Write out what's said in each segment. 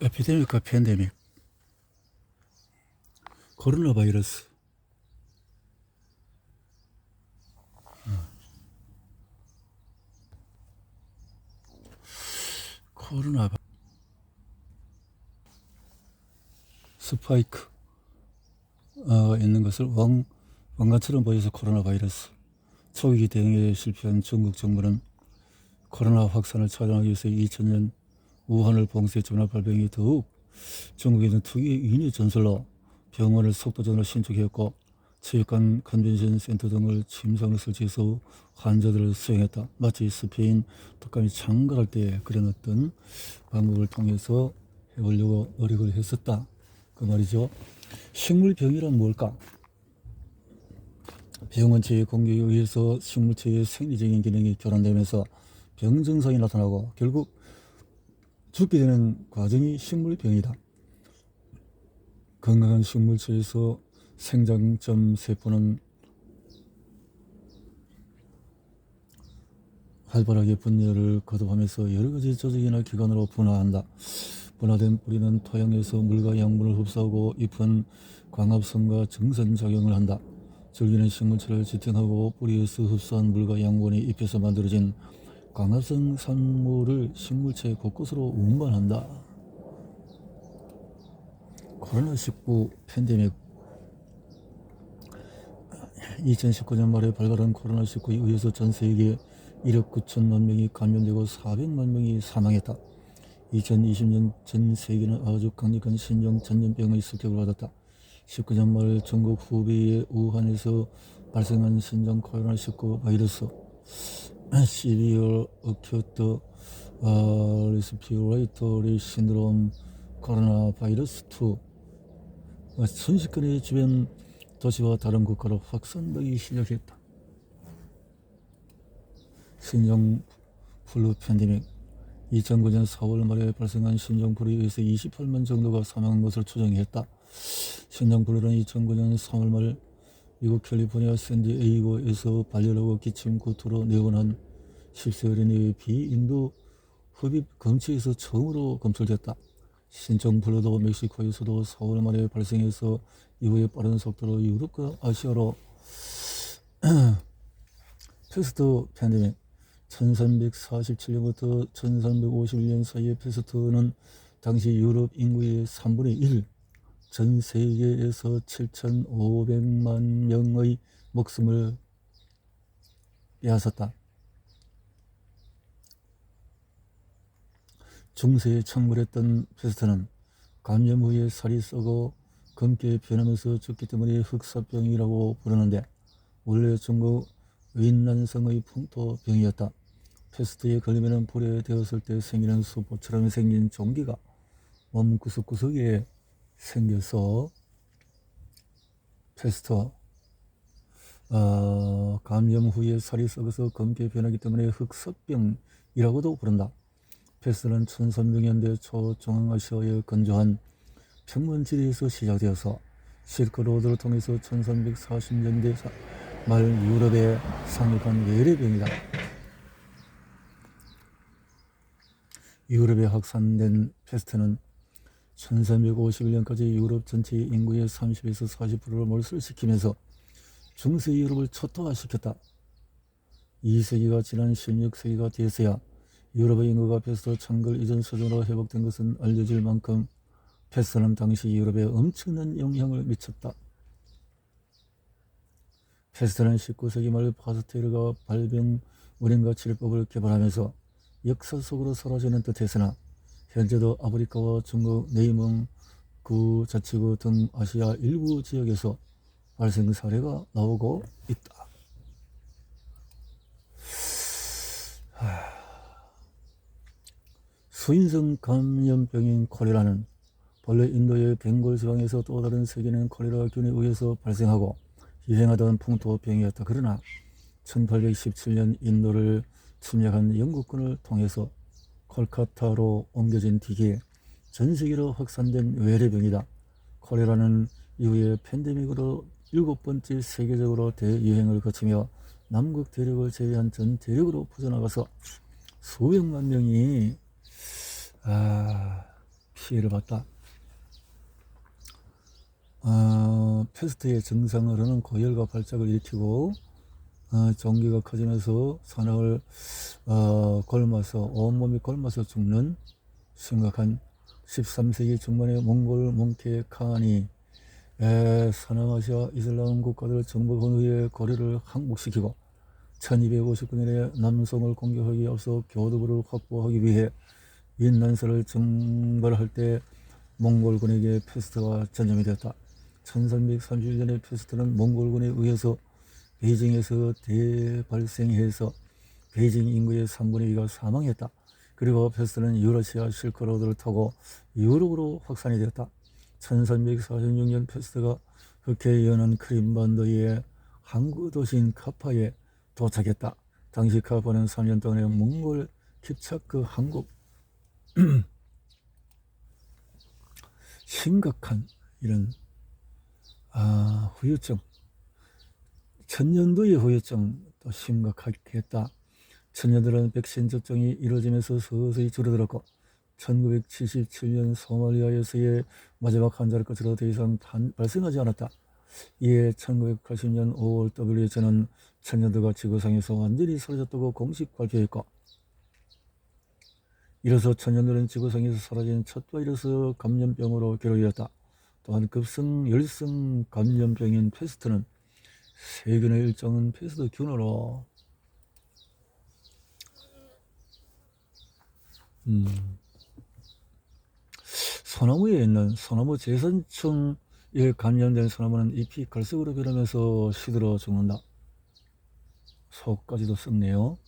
에피데믹과 팬데믹, 코로나 바이러스, 코로나 바... 스파이크. 어, 있는 것을 왕, 왕관처럼 보여서 코로나 바이러스. 초기 대응에 실패한 중국 정부는 코로나 확산을 차단하기 위해서 2000년 우한을 봉쇄 전화 발병이 더욱 중국에는 특유의 인의 전술로 병원을 속도전으로 신축했고 체육관 컨벤션 센터 등을 침상을 설치해서 환자들을 수용했다. 마치 스페인 독감이 창궐할 때 어떤 방법을 통해서 해보려고 노력을 했었다. 그 말이죠. 식물병이란 뭘까? 병원체의 공격에 의해서 식물체의 생리적인 기능이 교란되면서 병 증상이 나타나고 결국 죽게 되는 과정이 식물병이다. 건강한 식물체에서 생장점 세포는 활발하게 분열을 거듭하면서 여러 가지 조직이나 기관으로 분화한다. 분화된 뿌리는 토양에서 물과 양분을 흡수하고 잎은 광합성과 정선작용을 한다. 줄기는 식물체를 지탱하고 뿌리에서 흡수한 물과 양분이 잎에서 만들어진 광합성 산물을 식물체 곳곳으로 운반한다. 코로나19 팬데믹 2019년 말에 발발한 코로나19에 의해서 전 세계 1억 9천만 명이 감염되고 400만 명이 사망했다. 2020년 전 세계는 아주 강력한 신종 전염병의 습격을 받았다. 19년 말 중국 후베이의 우한에서 발생한 신종 코로나19 바이러스 12월 어큐트 어, 리스피레이터리 신드롬 코로나 바이러스 2 어, 순식간에 주변 도시와 다른 국가로 확산되기 시작했다. 신종 플루 팬데믹 2009년 4월 말에 발생한 신종플루에 의해서 28만 정도가 사망한 것을 추정했다. 신종플루는 2009년 3월 말 미국 캘리포니아 샌디에이고에서 발열하고 기침 구토로 내원한 10세 어린이의 비인도 흡입 검체에서 처음으로 검출됐다. 신종플루도 멕시코에서도 4월 말에 발생해서 이후에 빠른 속도로 유럽과 아시아로 패스트 팬데믹 1347년부터 1351년 사이의 패스트는 당시 유럽 인구의 3분의 1, 전 세계에서 7,500만 명의 목숨을 빼앗았다. 중세에 창궐했던 패스트는 감염 후에 살이 썩어 검게 변하면서 죽기 때문에 흑사병이라고 부르는데 원래 중국 윈난성의 풍토병이었다. 패스트에 걸리면 불에 되었을 때 생기는 수포처럼 생긴 종기가 몸 구석구석에 생겨서 패스트 어, 감염 후에 살이 썩어서 검게 변하기 때문에 흑석병이라고도 부른다. 패스트는 1300년대 초 중앙아시아의 건조한 평원지대에서 시작되어서 실크로드를 통해서 1340년대 말 유럽에 상륙한 외래병이다. 유럽에 확산된 패스트는 1351년까지 유럽 전체 인구의 30에서 40%를 몰살시키면서 중세 유럽을 초토화시켰다. 2세기가 지난 16세기가 돼서야 유럽의 인구가 패스트 창궐 이전 수준으로 회복된 것은 알려질 만큼 패스트는 당시 유럽에 엄청난 영향을 미쳤다. 패스트는 19세기 말 파스테르가 발병 원인과 치료법을 개발하면서 역사 속으로 사라지는 듯했으나 현재도 아프리카와 중국, 네이몽, 구 자치구 등 아시아 일부 지역에서 발생 사례가 나오고 있다. 수인성 감염병인 콜레라는 본래 인도의 벵골 지방에서 또 다른 세계는 콜레라균에 의해서 발생하고 유행하던 풍토병이었다. 그러나 1817년 인도를 침략한 영국군을 통해서 콜카타로 옮겨진 뒤에 전 세계로 확산된 외래병이다. 콜레라는 이후에 팬데믹으로 일곱 번째 세계적으로 대유행을 거치며 남극 대륙을 제외한 전 대륙으로 퍼져나가서 수백만 명이 아, 피해를 봤다. 아, 패스트의 증상으로는 고열과 발작을 일으키고 어, 전기가 커지면서 산악을 어, 걸마서 온몸이 걸마서 죽는 심각한 13세기 중반의 몽골 몽케 칸이 에, 서남아시아 이슬람 국가들 정복한 후에 고려를 항복시키고 1259년에 남성을 공격하기 앞서 교두부를 확보하기 위해 윈난서를 정벌할 때 몽골군에게 페스트가 전염이 되었다. 1331년에 페스트는 몽골군에 의해서 베이징에서 대발생해서 베이징 인구의 3분의 2가 사망했다. 그리고 페스트는 유러시아 실크로드를 타고 유럽으로 확산이 되었다. 1346년 페스트가 흑해에 연한 크림반도의 항구 도시인 카파에 도착했다. 당시 카파는 3년 동안의 몽골 킵차크 항국 심각한 이런 아, 후유증 천년도의 후유증도 심각하겠다. 천년들은 백신 접종이 이루어지면서 서서히 줄어들었고 1977년 소말리아에서의 마지막 환자를 끝으로 더 이상 단, 발생하지 않았다. 이에 1980년 5월 WHO는 천년도가 지구상에서 완전히 사라졌다고 공식 발표했고 이로써 천년들은 지구상에서 사라진 첫 바이러스 감염병으로 기록되었다. 또한 급성 열성 감염병인 페스트는 세균의 일종은 페스트 균으로 음, 소나무에 있는 소나무 재선충에 감염된 소나무는 잎이 갈색으로 변하면서 시들어 죽는다. 속까지도 썩네요.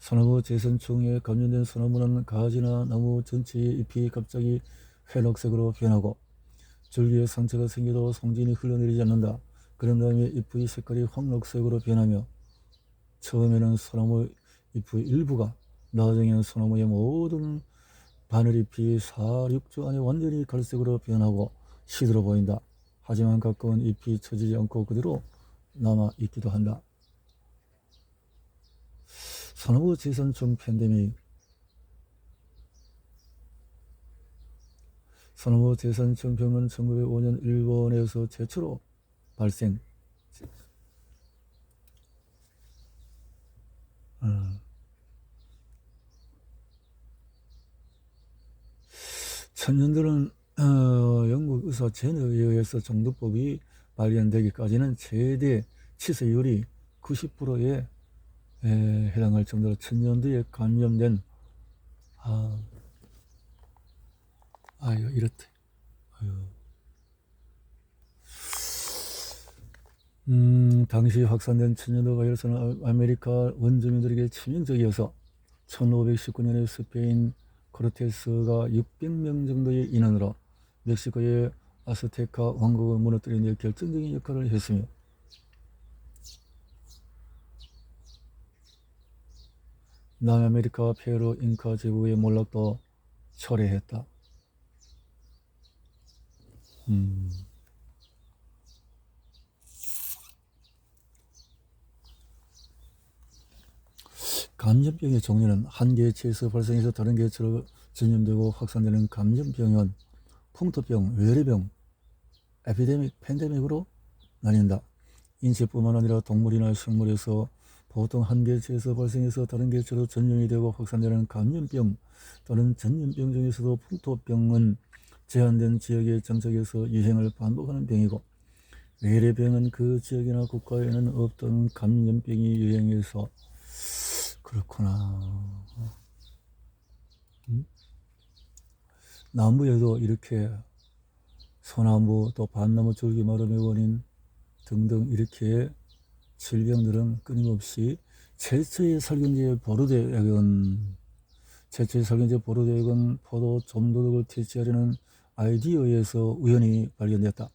소나무 재선충에 감염된 소나무는 가지나 나무 전체의 잎이 갑자기 회록색으로 변하고 줄기에 상처가 생겨도 송진이 흘러내리지 않는다. 그런 다음에 잎의 색깔이 황록색으로 변하며 처음에는 소나무 잎의 일부가 나중에는 소나무의 모든 바늘잎이 4, 6주 안에 완전히 갈색으로 변하고 시들어 보인다. 하지만 가끔은 잎이 처지지 않고 그대로 남아 있기도 한다. 소나무 지선충 팬데믹 소나무 재선충 병은 1905년 일본에서 최초로 발생. 어. 천년들은 어, 영국 의사 제너에 의해서 정도법이 발견되기까지는 최대 치사율이 90%에 에, 해당할 정도로 천년도에 감염된 아, 아유 이렇대. 아유. 음, 당시 확산된 천년도 바이러스는 아메리카 원주민들에게 치명적이어서 1519년에 스페인 코르테스가 600명 정도의 인원으로 멕시코의 아스테카 왕국을 무너뜨리는 데 결정적인 역할을 했으며 남아메리카 페루 잉카 제국의 몰락도 초래했다. 음. 감염병의 종류는 한 개체에서 발생해서 다른 개체로 전염되고 확산되는 감염병은 풍토병, 외래병, 에피데믹, 팬데믹으로 나뉜다. 인체뿐만 아니라 동물이나 식물에서 보통 한 개체에서 발생해서 다른 개체로 전염이 되고 확산되는 감염병 또는 전염병 중에서도 풍토병은 제한된 지역에 정착해서 유행을 반복하는 병이고 외래병은 그 지역이나 국가에는 없던 감염병이 유행해서 그렇구나. 음? 나무에도 이렇게 소나무 또 밭나무 줄기 마름의 원인 등등 이렇게 질병들은 끊임없이 최초의 살균제 보르대액은 최초의 살균제 보르대액은 포도 좀도둑을 퇴치하려는 아이디어에서 우연히 발견되었다.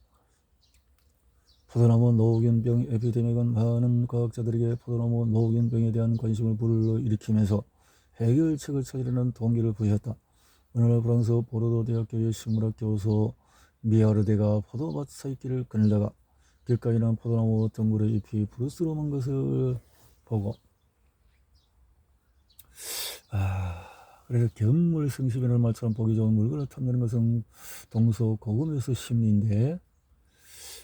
포도나무 노균병 에피데믹은 많은 과학자들에게 포도나무 노균병에 대한 관심을 불러일으키면서 해결책을 찾으려는 동기를 부여했다. 어느 날 프랑스 보르도 대학교의 식물학 교수 미아르데가 포도밭 사이길을 거닐다가 길가에 있는 포도나무 덩굴의 잎이 부스럼한 것을 보고 아 그래서 견물 성심이라는 말처럼 보기 좋은 물건을 탐내는 것은 동서 고금에서 심리인데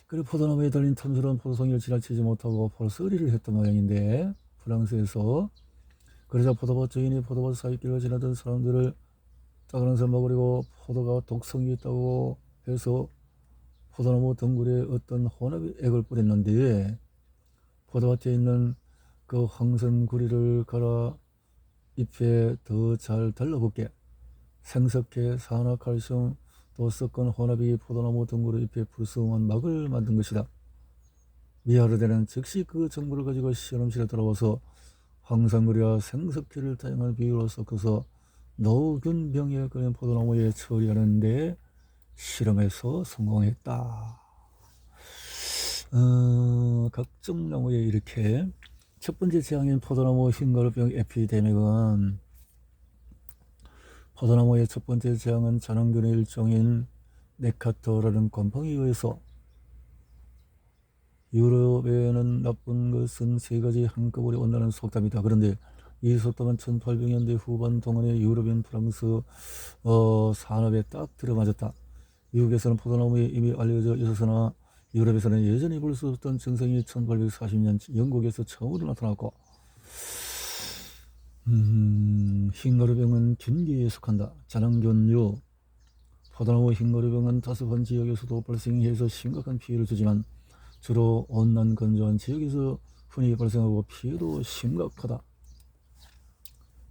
그리고 포도나무에 달린 탐스러운 포도송이를 지나치지 못하고 벌써리를 했던 모양인데 프랑스에서 그러자 포도밭 주인이 포도밭 사이길을 지나던 사람들을 따가면서 먹으려고 포도가 독성이 있다고 해서 포도나무 덩굴에 어떤 혼합의 액을 뿌렸는데 포도밭에 있는 그 황선구리를 갈아 잎에 더 잘 달라붙게 생석회, 산화칼슘, 또 섞은 혼합이 포도나무 덩굴의 잎에 불성한 막을 만든 것이다. 미하르데는 즉시 그 정보를 가지고 실험실에 돌아와서 황산구리와 생석회를 다양한 비율로 섞어서 노균 병에 걸린 포도나무에 처리하는데 실험에서 성공했다. 어, 각종 나무에 이렇게 첫 번째 재앙인 포도나무 흰가루병 에피데믹은 포도나무의 첫 번째 재앙은 잔황균의 일종인 네카터라는 곰팡이에 의해서 유럽에는 나쁜 것은 세 가지 한꺼번에 온다는 속담이다. 그런데 이 속담은 1800년대 후반 동안의 유럽인 프랑스 어, 산업에 딱 들어맞았다. 미국에서는 포도나무에 이미 알려져 있었으나 유럽에서는 예전에 볼 수 없던 증상이 1840년 영국에서 처음으로 나타났고 음, 흰가루병은 균기에 속한다. 잔황균류 포도나무 흰가루병은 다소한 지역에서도 발생해서 심각한 피해를 주지만 주로 온난 건조한 지역에서 흔히 발생하고 피해도 심각하다.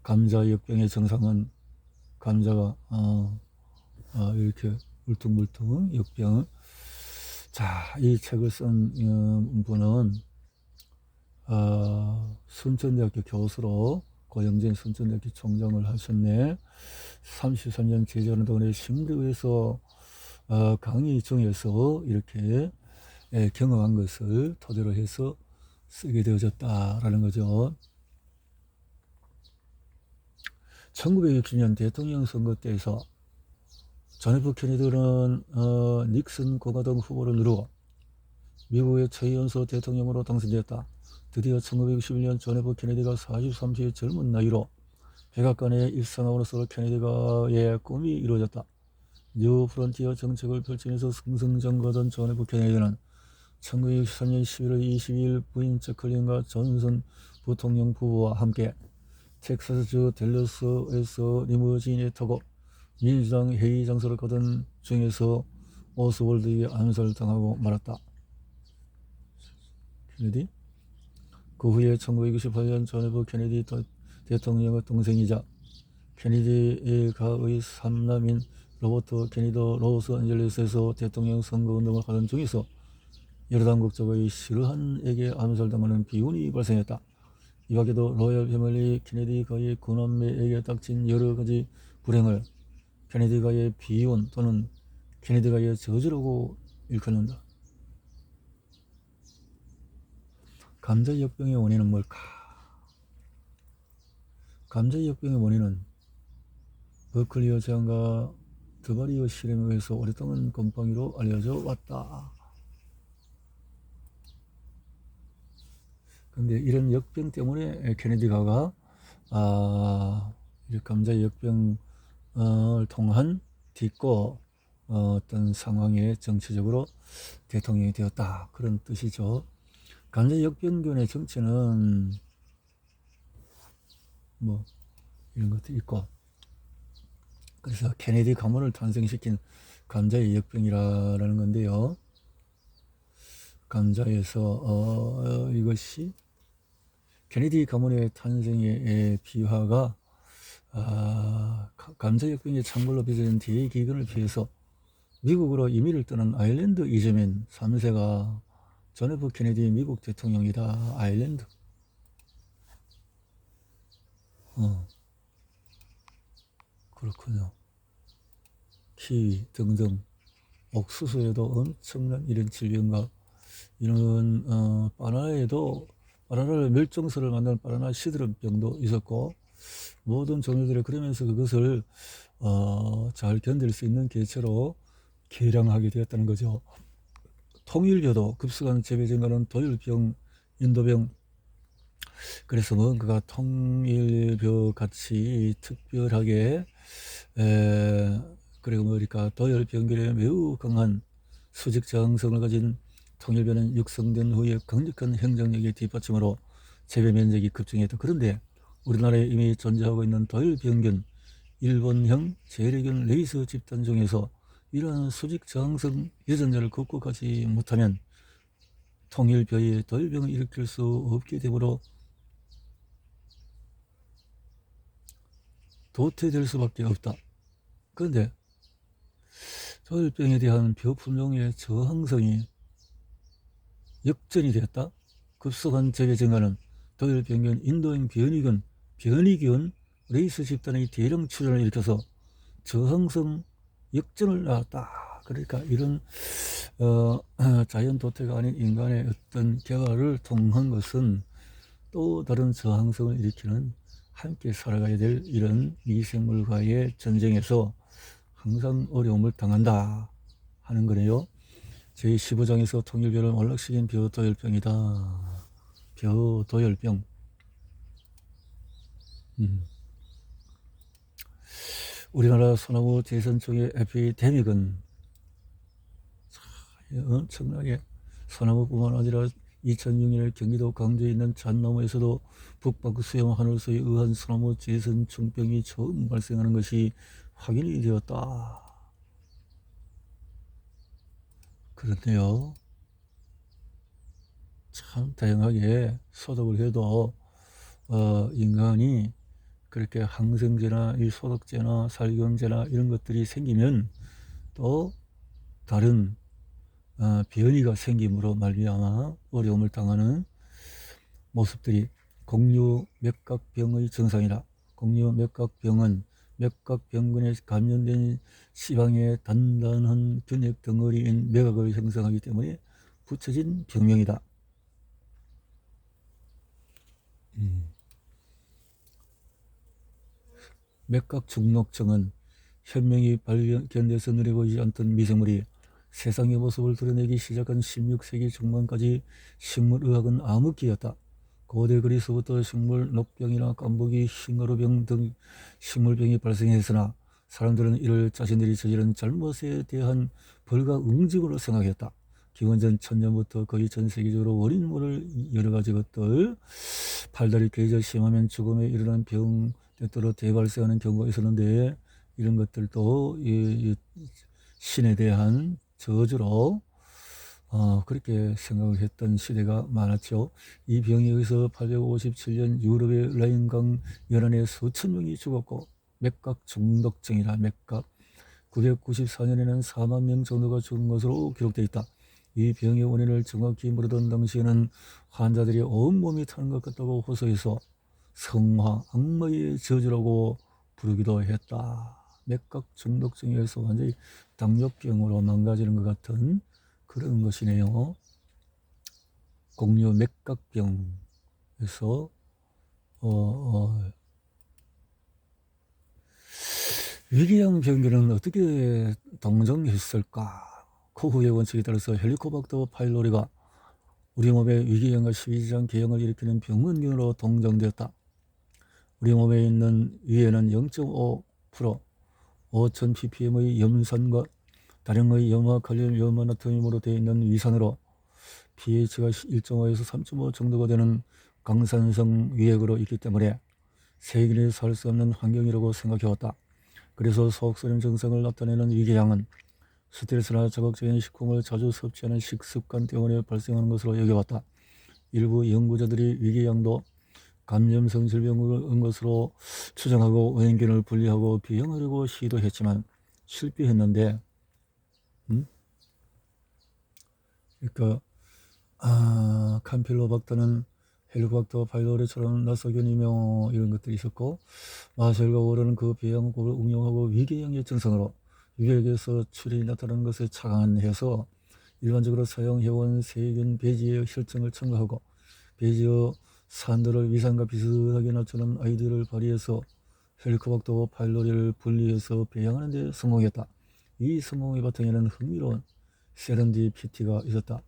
감자 역병의 정상은 감자가 어, 어, 이렇게 울퉁불퉁 역병. 자, 이 책을 쓴 어, 분은 어, 순천대학교 교수로 고영진 순천대학교 총장을 하셨네. 33년 제자는 동안에 심리에서 어, 강의 중에서 이렇게 예, 경험한 것을 토대로 해서 쓰게 되어졌다라는 거죠. 1960년 대통령 선거 때에서 존 F 케네디는 어, 닉슨 공화당 후보를 누르고 미국의 최연소 대통령으로 당선되었다. 드디어 1961년 존 F 케네디가 43세의 젊은 나이로 백악관에 입성함으로써 케네디가의 꿈이 이루어졌다. 뉴 프론티어 정책을 펼치면서 승승장구하던 존 F 케네디는 1963년 11월 22일 부인 저클린과 존슨 부통령 부부와 함께 텍사스주 델러스에서 리무진에 타고 민주당 회의 장소를 가던 중에서 오스월드에게 암살당하고 말았다. 케네디? 그 후에 1998년 존 F 케네디 대통령의 동생이자 케네디의 가의 삼남인 로버트 케네디도 로스앤젤레스에서 대통령 선거운동을 하던 중에서 여러 당국적의 실한에게 암살당하는 비운이 발생했다. 이 밖에도 로열 패밀리 케네디 가의 군함매에게 닥친 여러 가지 불행을 케네디 가의 비운 또는 케네디 가의 저주라고 일컫는다. 감자 역병의 원인은 뭘까? 감자 역병의 원인은 버클리어 제안과 드바리어 실험에 의해서 오랫동안 곰팡이로 알려져 왔다. 근데 이런 역병 때문에 케네디가가 아, 감자 역병을 통한 딛고 어, 어떤 상황에 정치적으로 대통령이 되었다 그런 뜻이죠. 감자 역병균의 정치는 뭐 이런 것도 있고 그래서 케네디 가문을 탄생시킨 감자의 역병이라는 건데요. 감자에서 어, 이것이 케네디 가문의 탄생의 비화가 아, 감자 역병의 창궐로 빚어진 뒤의 기근을 피해서 미국으로 이민을 떠난 아일랜드 이재민 3세가 존 F 케네디 미국 대통령이다. 아일랜드. 어. 그렇군요. 키위 등등 옥수수에도 엄청난 이런 질병과 이런 어, 바나나에도 바나나를 멸종설을 만드는 바나나 시드름병도 있었고 모든 종류들이 그러면서 그것을 어, 잘 견딜 수 있는 개체로 개량하게 되었다는 거죠. 통일교도 급속한 재배 증가는 도율병, 인도병 그래서 뭔가가 통일교 같이 특별하게 에, 그리고 뭐랄까 도열병결에 매우 강한 수직 저항성을 가진 통일교는 육성된 후에 강력한 행정력의 뒷받침으로 재배 면적이 급증했다. 그런데 우리나라에 이미 존재하고 있는 도열병균 일본형 재래균 레이스 집단 중에서 이러한 수직 저항성 유전자를 극복하지 못하면 통일교의 도열병을 일으킬 수 없게 되므로 도태될 수밖에 없다. 그런데 도열병에 대한 벼 품종의 저항성이 역전이 되었다. 급속한 재배 증가는 도열병균 인도인 변이균, 변이균 레이스 집단의 대량 출현을 일으켜서 저항성 역전을 낳았다. 그러니까 이런 어, 자연 도태가 아닌 인간의 어떤 개발을 통한 것은 또 다른 저항성을 일으키는 함께 살아가야 될 이런 미생물과의 전쟁에서 항상 어려움을 당한다 하는 거네요. 제15장에서 통일별을 몰락시킨 벼도열병이다. 벼도열병. 음. 우리나라 소나무 재선종의 에피데믹은 엄청나게 소나무뿐만 아니라 2006년에 경기도 광주에 있는 잣나무에서도 북bắc 수영 하늘소에 의한 소나무 재선 중병이 처음 발생하는 것이 확인이 되었다. 그런데요. 참 다양하게 소독을 해도 어, 인간이 그렇게 항생제나 이 소독제나 살균제나 이런 것들이 생기면 또 다른 어, 변이가 생김으로 말미암아 어려움을 당하는 모습들이 공유 맥각병의 증상이라 공유 맥각병은 맥각병근에 감염된 시방의 단단한 근육 덩어리인 맥각을 형성하기 때문에 붙여진 병명이다. 음. 맥각 중록증은 현명히 발견돼서 눈에 보이지 않던 미생물이 세상의 모습을 드러내기 시작한 16세기 중반까지 식물의학은 암흑기였다. 고대 그리스부터 식물 녹병이나 깜부기, 흰가루병 등 식물병이 발생했으나 사람들은 이를 자신들이 저지른 잘못에 대한 벌과 응징으로 생각했다. 기원전 천년부터 거의 전 세계적으로 원인 모를 여러 가지 것들, 팔다리 깨져 심하면 죽음에 이르는 병, 때때로 대발생하는 경우가 있었는데 이런 것들도 이, 이 신에 대한 저주로 어, 그렇게 생각을 했던 시대가 많았죠. 이 병에 의해서 857년 유럽의 라인강 연안에 수천 명이 죽었고 맥각 중독증이라 맥각 994년에는 4만 명 정도가 죽은 것으로 기록되어 있다. 이 병의 원인을 정확히 모르던 당시에는 환자들이 온몸이 타는 것 같다고 호소해서 성화, 악마의 저주라고 부르기도 했다. 맥각 중독증에서 완전히 당뇨병으로 망가지는 것 같은 그런 것이네요. 공유 맥각병에서 어, 어, 위궤양 병균은 어떻게 동정했을까? 코후의 원칙에 따라서 헬리코박터 파일로리가 우리 몸의 위궤양과 십이지장 개형을 일으키는 병원균으로 동정되었다. 우리 몸에 있는 위에는 0.5% 5,000 ppm의 염산과 다량의 염화, 칼륨, 염화, 나트륨으로 되어 있는 위산으로 pH가 1.5에서 3.5 정도가 되는 강산성 위액으로 있기 때문에 세균이 살 수 없는 환경이라고 생각해왔다. 그래서 속소림 증상을 나타내는 위궤양은 스트레스나 자극적인 식품을 자주 섭취하는 식습관 때문에 발생하는 것으로 여겨왔다. 일부 연구자들이 위궤양도 감염성 질병을 은 것으로 추정하고 원인균을 분리하고 비형하려고 시도했지만 실패했는데 음? 그러니까 아, 캄필로박터는 헬리코박터 파이로레처럼 나소균이며 이런 것들이 있었고 마셜과 워러는 그 배양법을 응용하고 위궤양의 증상으로 위액에서 출이 나타나는 것에 착안해서 일반적으로 사용해온 세균 배지의 혈증을 첨가하고 배지의 산도를 위산과 비슷하게 낮추는 아이디어를 발휘해서 헬리코박터 파일로리를 분리해서 배양하는 데 성공했다. 이 성공의 바탕에는 흥미로운 세렌디피티가 있었다.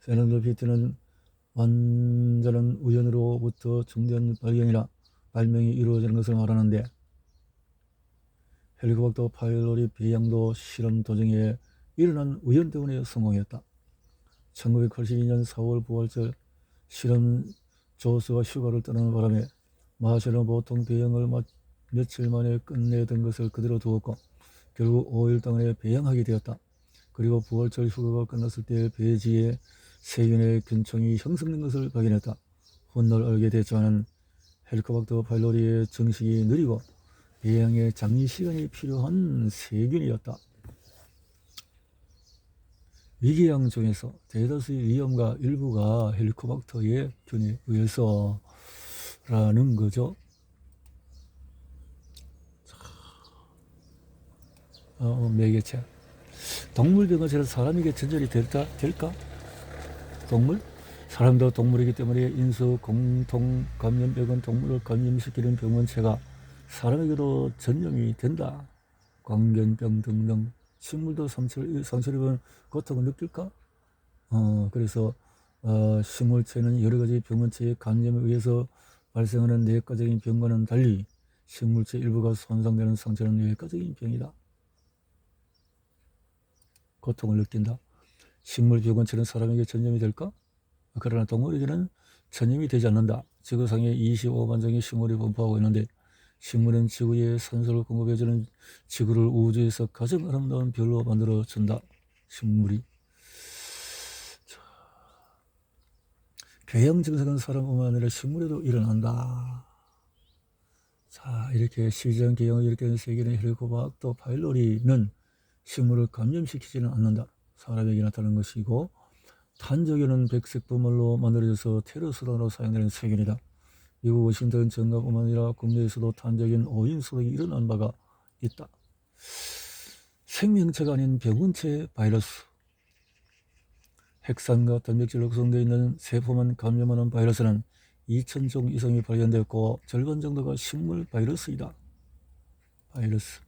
세렌더피티는 완전한 우연으로부터 중대한 발견이나 발명이 이루어지는 것을 말하는데 헬리코박터 파일럿이 배양도 실험 도중에 일어난 우연 때문에 성공했다. 1982년 4월 부활절 실험 조수가 휴가를 떠나는 바람에 마셜은 보통 배양을 마- 며칠 만에 끝내던 것을 그대로 두었고 결국 5일 동안에 배양하게 되었다. 그리고 부활절 휴가가 끝났을 때 배지에 세균의 균총이 형성된 것을 발견했다. 훗날 알게 됐지만 헬리코박터 파일로리의 정식이 느리고 배양에 장기 시간이 필요한 세균이었다. 위궤양 중에서 대다수의 위험과 일부가 헬리코박터의 균에 의해서라는 거죠. 어, 매개체. 동물병원처럼 사람에게 전절이 될까? 될까? 동물? 사람도 동물이기 때문에 인수 공통 감염병은 동물을 감염시키는 병원체가 사람에게도 전염이 된다. 광견병 등등 식물도 입은 고통을 느낄까? 어, 그래서 어, 식물체는 여러 가지 병원체의 감염에 의해서 발생하는 내과적인 병과는 달리 식물체 일부가 손상되는 상처는 외과적인 병이다. 고통을 느낀다. 식물 병원체는 사람에게 전염이 될까? 그러나 동물에게는 전염이 되지 않는다. 지구상에 25만 종의 식물이 분포하고 있는데 식물은 지구에 산소를 공급해주는 지구를 우주에서 가장 아름다운 별로 만들어 준다. 식물이. 자, 궤양 증상은 사람뿐만 아니라 식물에도 일어난다. 자, 이렇게 시장 궤양을 일으키는 세계의 헬리코박터 파일로리는 식물을 감염시키지는 않는다. 사람에게 나타나는 것이고 탄저균은 백색 분말로 만들어져서 테러 수단으로 사용되는 세균이다. 미국 워싱턴 정가뿐만 아니라 국내에서도 탄저균 오인 소득이 일어난 바가 있다. 생명체가 아닌 병원체 바이러스. 핵산과 단백질로 구성되어 있는 세포만 감염하는 바이러스는 2,000종 이상이 발견되었고 절반 정도가 식물 바이러스이다. 바이러스.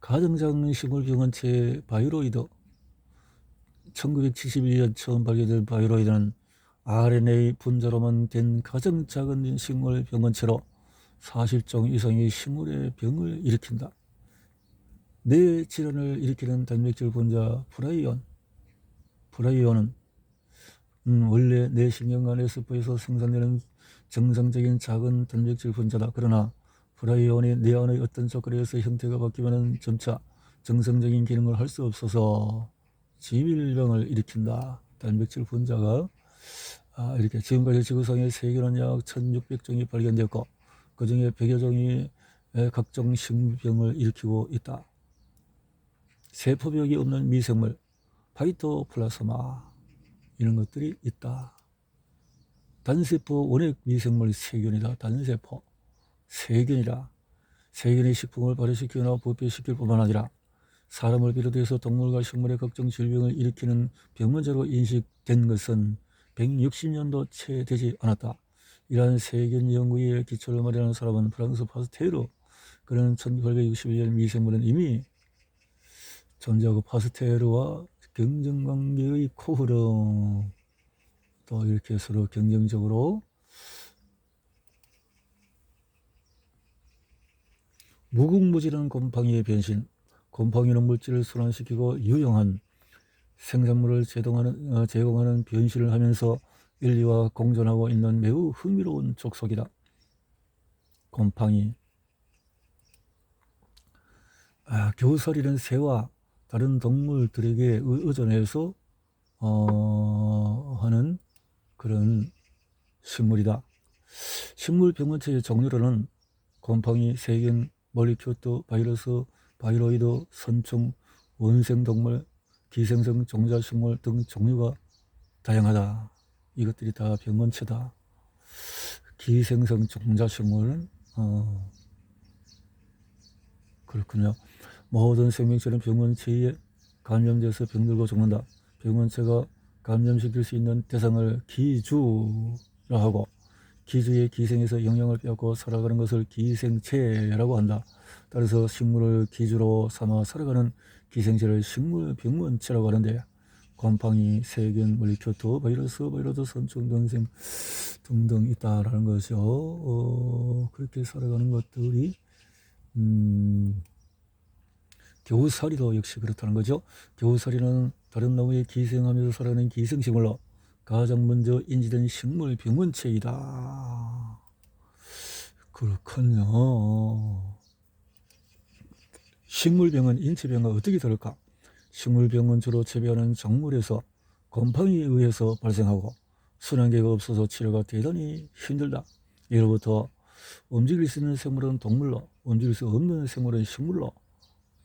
가장 작은 식물 병원체 바이로이드. 1971년 처음 발견된 바이로이드는 RNA 분자로만 된 가장 작은 식물 병원체로 40종 이상의 식물의 병을 일으킨다. 뇌 질환을 일으키는 단백질 분자 프라이온. 프라이온은 음, 원래 뇌 신경관의 세포에서 생산되는 정상적인 작은 단백질 분자다. 그러나 프라이온이 뇌 안의 어떤 조건에서 형태가 바뀌면 점차 정상적인 기능을 할 수 없어서 질병을 일으킨다. 단백질 분자가 아, 이렇게 지금까지 지구상에 세계는 약 1600종이 발견되었고 그 중에 100여 종이 에, 각종 식물병을 일으키고 있다. 세포벽이 없는 미생물, 파이토플라스마 이런 것들이 있다. 단세포 원액 미생물 세균이다. 단세포 세균이다. 세균이 식품을 발효시키거나 부패시킬 뿐만 아니라 사람을 비롯해서 동물과 식물의 각종 질병을 일으키는 병원자로 인식된 것은 160년도 채 되지 않았다. 이러한 세균 연구에 기초를 마련한 사람은 프랑스 파스테르. 그는 1861년 미생물은 이미 존재하고 파스테르와 경쟁관계의 코흐름 또 이렇게 서로 경쟁적으로 무궁무진한 곰팡이의 변신 곰팡이는 물질을 순환시키고 유용한 생산물을 제공하는, 어, 제공하는 변신을 하면서 인류와 공존하고 있는 매우 흥미로운 족속이다. 곰팡이. 아, 교설이는 새와 다른 동물들에게 의- 의존해서 어, 하는 그런 식물이다. 식물 병원체의 종류로는 곰팡이, 세균, 몰리큐트, 바이러스, 바이로이드, 선충, 원생동물, 기생성 종자식물 등 종류가 다양하다. 이것들이 다 병원체다. 기생성 종자식물은 어, 그렇군요. 모든 생명체는 병원체에 감염돼서 병들고 죽는다. 병원체가 감염시킬 수 있는 대상을 기주라 하고 기주의 기생에서 영향을 빼앗고 살아가는 것을 기생체라고 한다. 따라서 식물을 기주로 삼아 살아가는 기생체를 식물 병원체라고 하는데 곰팡이, 세균, 물리 교토, 바이러스, 바이러스, 선충, 등생 등등 있다라는 거죠. 어, 그렇게 살아가는 것들이 음, 겨우살이도 역시 그렇다는 거죠. 겨우살이는 다른 나무에 기생하면서 살아가는 기생식물로 가장 먼저 인지된 식물 병원체이다. 그렇군요. 식물병은 인체병과 어떻게 다를까? 식물병은 주로 재배하는 작물에서 곰팡이에 의해서 발생하고 순환계가 없어서 치료가 대단히 힘들다. 예로부터 움직일 수 있는 생물은 동물로, 움직일 수 없는 생물은 식물로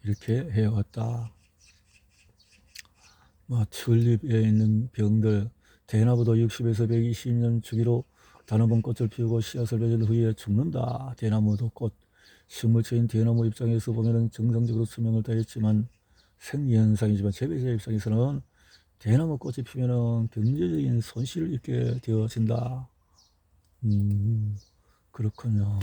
이렇게 해왔다. 뭐 튤립에 있는 병들, 대나무도 60에서 120년 주기로 단어본 꽃을 피우고 씨앗을 맺은 후에 죽는다. 대나무도 꽃. 식물체인 대나무 입장에서 보면은 정상적으로 수명을 다했지만 생리현상이지만 재배자 입장에서는 대나무 꽃이 피면은 경제적인 손실을 입게 되어진다. 음, 그렇군요.